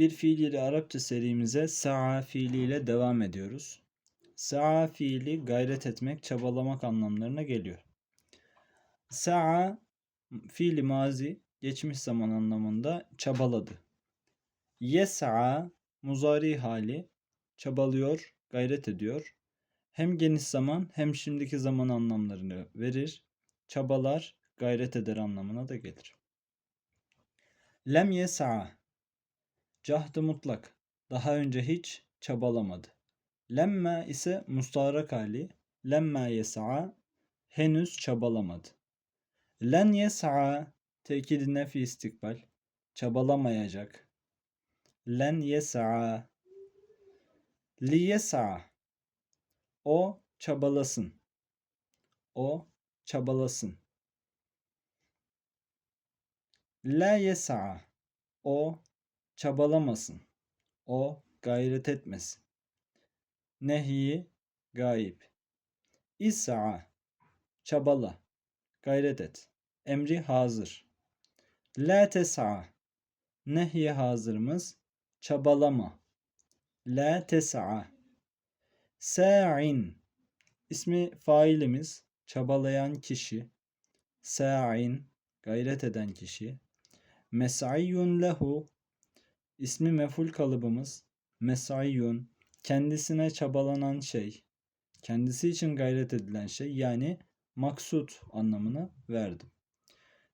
Bir fiili Arapça serimize sa'a fiiliyle devam ediyoruz. Sa'a fiili gayret etmek, çabalamak anlamlarına geliyor. Sa'a fiili mazi, geçmiş zaman anlamında çabaladı. Yes'a muzari hali, çabalıyor, gayret ediyor. Hem geniş zaman hem şimdiki zaman anlamlarını verir. Çabalar, gayret eder anlamına da gelir. Lem yes'a Cahdı mutlak. Daha önce hiç çabalamadı. Lemme ise mustarak hali. Lemme yes'a henüz çabalamadı. Len yes'a tekidi nefi istikbal. Çabalamayacak. Len yes'a li yes'a o çabalasın. O çabalasın. La yes'a o çabalamasın. O gayret etmesin. Nehi gayip. İs'a çabala. Gayret et. Emri hazır. La tes'a nehi hazırımız. Çabalama. La tes'a Sa'in ismi failimiz çabalayan kişi. Sa'in gayret eden kişi. Mes'ayyun lehu İsmi meful kalıbımız mesayyun kendisine çabalanan şey, kendisi için gayret edilen şey yani maksut anlamını verdim.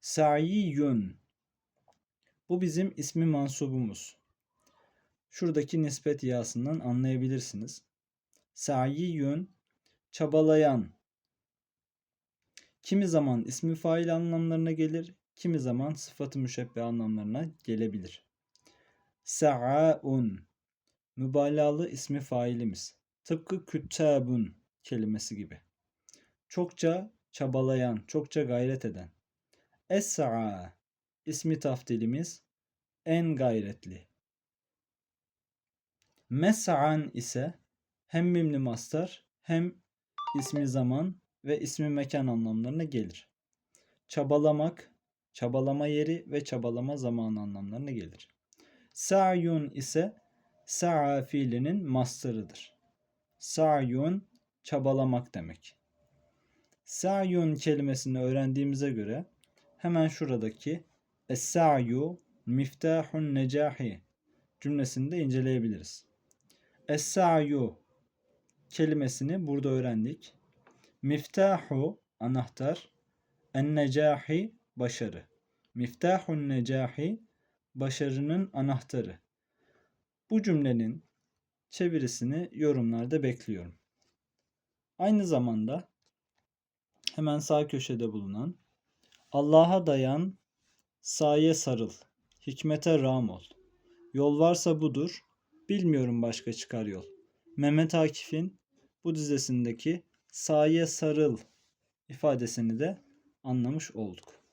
Sa'iyun bu bizim ismi mansubumuz. Şuradaki nispet yasından anlayabilirsiniz. Sa'iyun çabalayan. Kimi zaman ismi fail anlamlarına gelir, kimi zaman sıfatı müşebbe anlamlarına gelebilir. Sa'aun mübalağalı ismi failimiz. Tıpkı küttabun kelimesi gibi. Çokça çabalayan, çokça gayret eden. Es-sa'a ismi taftilimiz en gayretli. Mes'an ise hem mimli mastar hem ismi zaman ve ismi mekan anlamlarına gelir. Çabalamak, çabalama yeri ve çabalama zamanı anlamlarına gelir. Sa'yun ise sa'a fiilinin mastarıdır. Sa'yun çabalamak demek. Sa'yun kelimesini öğrendiğimize göre hemen şuradaki Es-sa'yu miftahun necahi cümlesini de inceleyebiliriz. Es-sa'yu kelimesini burada öğrendik. Miftahu anahtar, en-necahi başarı. Miftahun necahi başarının anahtarı. Bu cümlenin çevirisini yorumlarda bekliyorum. Aynı zamanda hemen sağ köşede bulunan Allah'a dayan, saye sarıl, hikmete ram ol. Yol varsa budur, bilmiyorum başka çıkar yol. Mehmet Akif'in bu dizesindeki saye sarıl ifadesini de anlamış olduk.